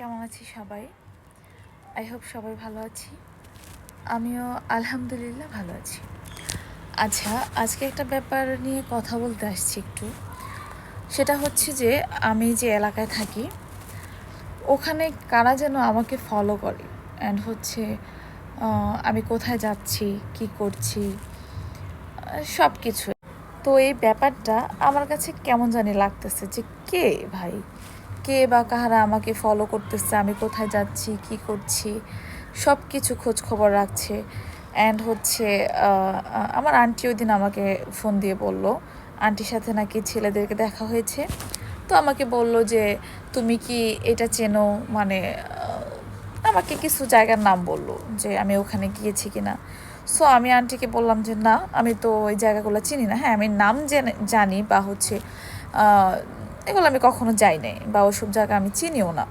কেমন আছি সবাই? আই হোপ সবাই ভালো আছি। আমিও আলহামদুলিল্লাহ ভালো আছি। আচ্ছা আজকে একটা ব্যাপার নিয়ে কথা বলতে আসছি একটু। সেটা হচ্ছে যে, আমি যে এলাকায় থাকি, ওখানে কারা যেন আমাকে ফলো করে অ্যান্ড হচ্ছে আমি কোথায় যাচ্ছি, কি করছি, সব কিছু। তো এই ব্যাপারটা আমার কাছে কেমন জানি লাগতেছে যে, কে ভাই? কে বা কাহারা আমাকে ফলো করতেছে, আমি কোথায় যাচ্ছি, কি করছি সব কিছু খোঁজ খবর রাখছে। অ্যান্ড হচ্ছে আমার আন্টি ওই দিন আমাকে ফোন দিয়ে বলল আন্টির সাথে নাকি ছেলেদেরকে দেখা হয়েছে? তো আমাকে বলল যে, তুমি কি এটা চেনো? মানে আমাকে কিছু জায়গার নাম বলল যে, আমি ওখানে গিয়েছি কিনা? সো আমি আন্টিকে বললাম যে, না, আমি তো ওই জায়গাগুলো চিনি না। হ্যাঁ আমি নাম জেনে বা হচ্ছে এগুলো আমি কখনো যাই নাই বা ওসব জায়গা আমি চিনিও না।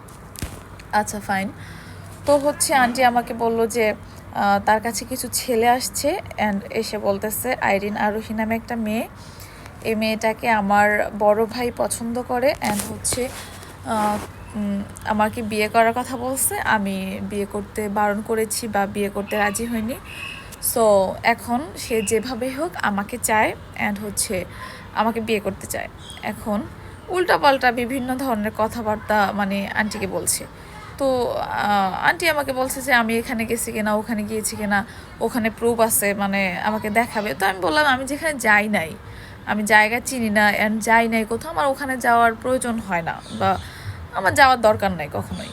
আচ্ছা ফাইন তো হচ্ছে আন্টি আমাকে বলল যে তার কাছে কিছু ছেলে আসছে অ্যান্ড এসে বলতেছে, আইরিন আরোহী নামে একটা মেয়ে। এই মেয়েটাকে আমার বড় ভাই পছন্দ করে অ্যান্ড হচ্ছে আমাকে বিয়ে করার কথা বলছে। আমি বিয়ে করতে, বারণ করেছি বা বিয়ে করতে রাজি হইনি। সো এখন সে যেভাবে হোক আমাকে চায় অ্যান্ড হচ্ছে, আমাকে বিয়ে করতে চায়। এখন উল্টাপাল্টা বিভিন্ন ধরনের কথাবার্তা মানে আন্টিকে বলছে। তো আন্টি আমাকে বলছে যে আমি এখানে গেছি কিনা, ওখানে গিয়েছি কিনা, ওখানে প্রুফ আছে মানে আমাকে দেখাবে। তো আমি বললাম, আমি যেখানে যাই নাই, আমি জায়গা চিনি না অ্যান্ড যাই নাই কোথাও, আমার ওখানে যাওয়ার প্রয়োজন হয় না বা আমার যাওয়ার দরকার নাই কখনোই।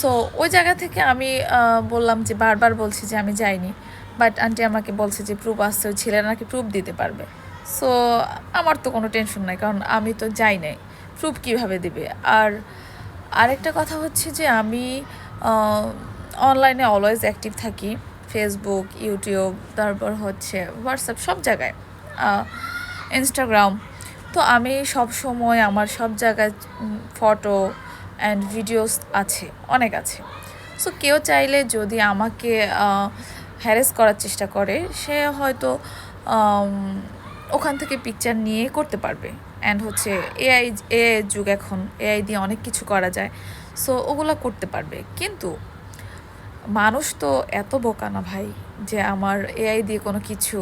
সো ওই জায়গা থেকে আমি বললাম যে বারবার বলছি যে আমি যাইনি বাট আন্টি আমাকে বলছে যে প্রুফ আসছে ছেলেরা নাকি প্রুফ দিতে পারবে। সো আমার তো কোনো টেনশন নাই, কারণ আমি তো যাই নাই। প্রুফ কীভাবে দিবে? আর আরেকটা কথা হচ্ছে যে আমি অনলাইনে অলওয়েজ অ্যাক্টিভ থাকি। ফেসবুক ইউটিউব তারপর হচ্ছে হোয়াটসঅ্যাপ সব জায়গায়। ইনস্টাগ্রাম তো আমি সব সময় আমার সব জায়গায় ফটো অ্যান্ড ভিডিওস আছে, অনেক আছে। সো কেউ চাইলে যদি আমাকে হ্যারেস করার চেষ্টা করে, সে হয়তো ওখান থেকে পিকচার নিয়ে করতে পারবে। অ্যান্ড হচ্ছে এআই এআই যুগ এখন এআই দিয়ে অনেক কিছু করা যায়। সো ওগুলো করতে পারবে। কিন্তু মানুষ তো এত বোকা না ভাই, যে আমার এআই দিয়ে কোনো কিছু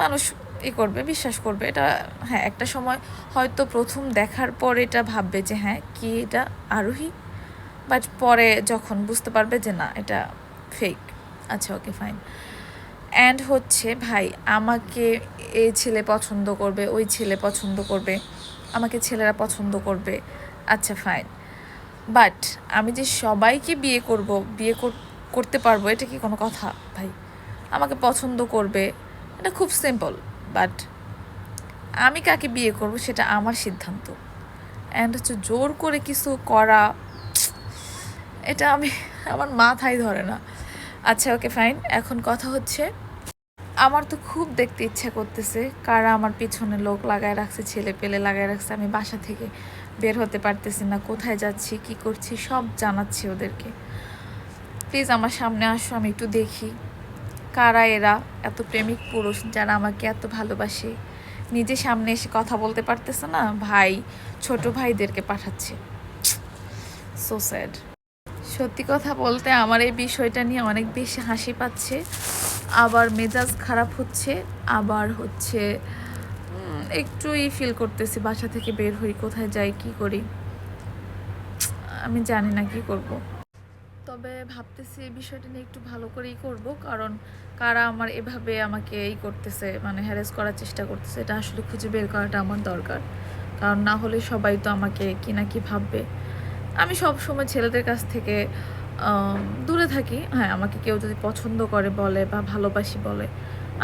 মানুষ ই করবে, বিশ্বাস করবে। এটা হ্যাঁ একটা সময় হয়তো প্রথম দেখার পর এটা ভাববে যে হ্যাঁ কি এটা আরোহী? বাট পরে যখন বুঝতে পারবে যে, না, এটা ফেক আচ্ছা ওকে ফাইন অ্যান্ড হচ্ছে, ভাই, আমাকে এই ছেলে পছন্দ করবে, ওই ছেলে পছন্দ করবে, আমাকে ছেলেরা পছন্দ করবে। আচ্ছা ফাইন বাট আমি যে সবাইকে বিয়ে করব, বিয়ে কর- করতে পারব, এটা কি কোনো কথা, ভাই? আমাকে পছন্দ করবে, এটা খুব সিম্পল বাট আমি কাকে বিয়ে করব সেটা আমার সিদ্ধান্ত। অ্যান্ড হচ্ছে, জোর করে কিছু করা, এটা আমি, আমার মাথায় ধরে না। আচ্ছা ওকে, ফাইন। এখন কথা হচ্ছে, আমার তো খুব দেখতে ইচ্ছা করতেছে কারা আমার পিছনে লোক লাগায় রাখছে, ছেলে পেলে লাগায় রাখছে, আমি বাসা থেকে বের হতে পারতেছি না, কোথায় যাচ্ছি, কি করছি, সব জানাচ্ছি ওদেরকে। প্লিজ আমার সামনে আসো, আমি একটু দেখি কারা এরা এত প্রেমিক পুরুষ যারা আমাকে এত ভালোবাসে। নিজে সামনে এসে কথা বলতে পারতেছে না, ভাই, ছোট ভাইদেরকে পাঠাচ্ছে। সো স্যাড সত্যি কথা বলতে আমার এই বিষয়টা নিয়ে অনেক বেশি হাসি পাচ্ছে। আবার মেজাজ খারাপ হচ্ছে, আবার হচ্ছে একটুই ফিল করতেছি বাসা থেকে বের হই, কোথায় যাই, কি করি? আমি জানি না কি করব। তবে ভাবতেছি এই বিষয়টা নিয়ে একটু ভালো করেই করব, কারণ কারা আমার এভাবে আমাকে এই করতেছে মানে হ্যারেস করার চেষ্টা করতেছে, এটা আসলে খুঁজে বের করাটা আমার দরকার। কারণ না হলে সবাই তো আমাকে কি না কি ভাববে। আমি সব সময় ছেলেদের কাছ থেকে দূরে থাকি। হ্যাঁ আমাকে কেউ যদি পছন্দ করে বলে বা ভালোবাসি বলে,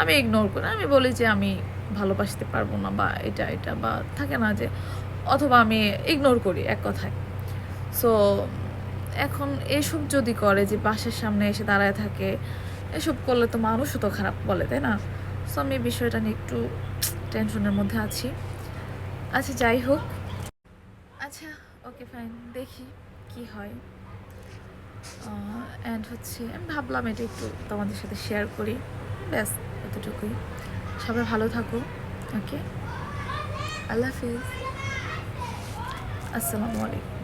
আমি ইগনোর করি। আমি বলি যে আমি ভালোবাসতে পারব না বা এটা এটা বা থাকে না যে, অথবা আমি ইগনোর করি এক কথায়। সো এখন এসব যদি করে যে বাসার সামনে এসে দাঁড়ায় থাকে, এসব করলে তো মানুষও তো খারাপ বলে, তাই না? সো আমি বিষয়টা নিয়ে একটু টেনশনের মধ্যে আছি। আচ্ছা যাই হোক। আচ্ছা ওকে ফাইন দেখি কি হয়। অ্যান্ড হচ্ছে, আমি ভাবলাম এটা একটু তোমাদের সাথে শেয়ার করি। ব্যাস, এতটুকুই। সবাই ভালো থাকো ওকে আল্লাহ হাফিজ আসসালামু আলাইকুম